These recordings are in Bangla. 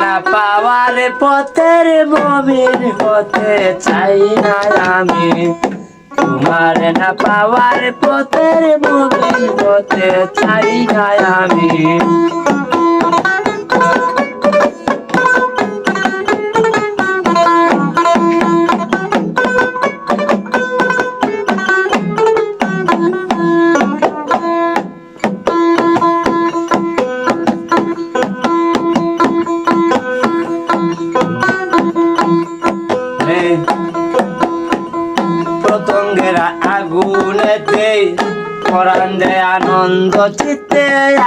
না পাওয়ার পথের মমিন হতে চাই না আমি। তোমার না পাওয়ার পথের মমিন হতে চাই না আমি। আগুনেতে পরাণ দে আনন্দ চিত্তে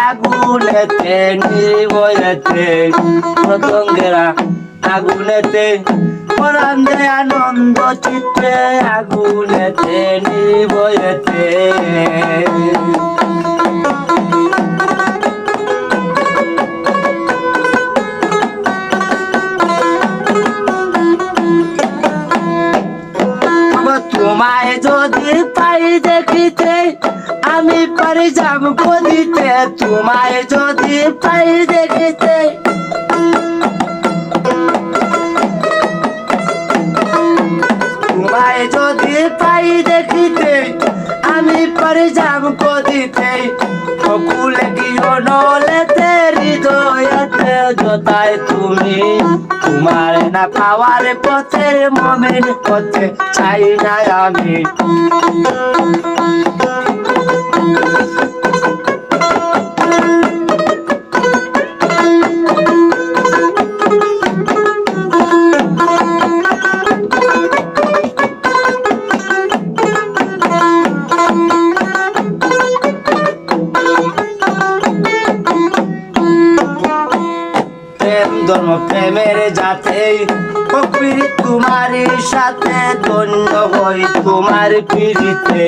আগুনেতে নির্বয়েতে প্রতঙ্গেরা আগুনেতে। পরান্দে আনন্দ চিত্তে আগুনেতে নির্বয়েতে দেখিতে আমি পারি যাব গদিতে তোমায় যদি পাই দেখিতে। তোমায় যদি পাই দেখিতে, আমি পারি যাব গদিতে ফকুলে গিয়ে নলেতে, হৃদয়তে যতায় তুমি। তোমার না পাওয়ার পথের মমিন পথে চাই না আমি। ধর্ম প্রেমের যাতে প্রকৃতি তোমার সাথে ধন্য হই তোমার পিড়িতে।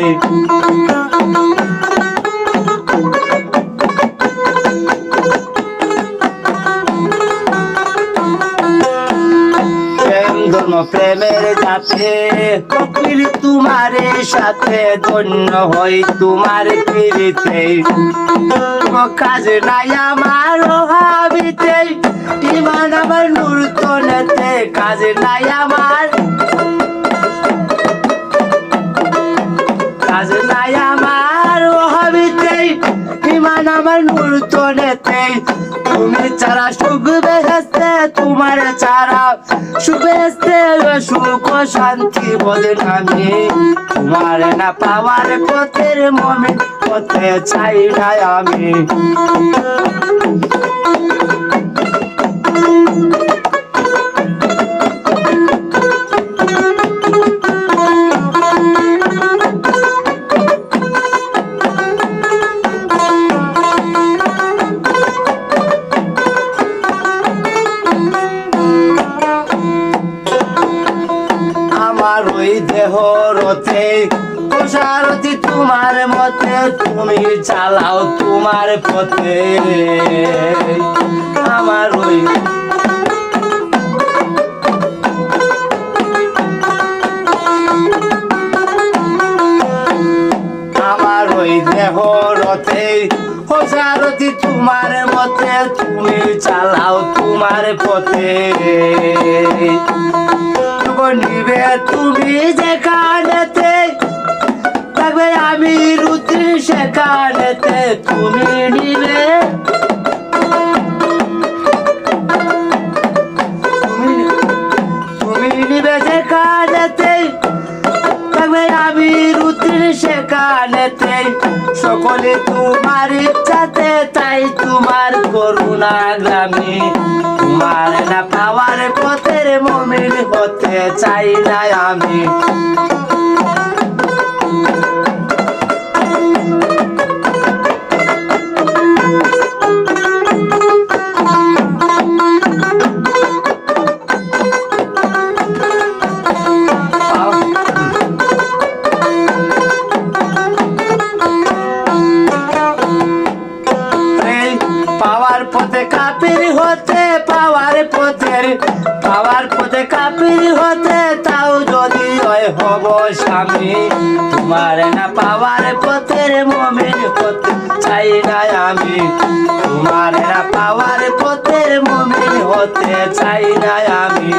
প্রেম প্রেমের যাতে প্রকৃতি তোমার সাথে ধন্য হই তোমার পিড়িতে। কোনো কাজ নাই আমার হাবিতে ইমান আমার নূর তোলেতে কাজ নাই আমার। কাজ নাই আমার হাবিতে ইমান আমার নূর তোলেতে তুমি ছাড়া সুখ বেহেস্তে তোমার ছাড়া সুখ বেহেস্তে সুখ, শান্তি বলে নামে। তোমার না পাওয়ার পথের মমে পথে চাই না আমি। রথে সারথি তোমার মতে, তুমি চালাও তোমার পথে। আমার ওই আমার ওই দেহ রথে সারথি তোমার মতে, তুমি চালাও তোমার পথে। নিবে তুমি যেখানেতে, থাকবে আমি রুদ্রি সেখানেতে, তুমি নিবে। সকলে তোমার ইচ্ছাতে, তাই তোমার করুণা গ্রামে। তোমার না পাওয়ার পথের মমিন হতে চাই না আমি। পাওয়ার পথে কাপির হতে, পাওয়ার পথের, পাওয়ার পথে কাপির হতে, তাও যদি হয় হব স্বামী। তোমার না পাওয়ার পথের মমিন হতে চাই না আমি। তোমার না পাওয়ার পথের মুমিন হতে চাই না আমি।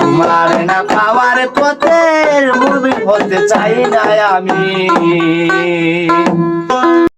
তোমার না পাওয়ার পথের মুমিন হতে চাই না আমি।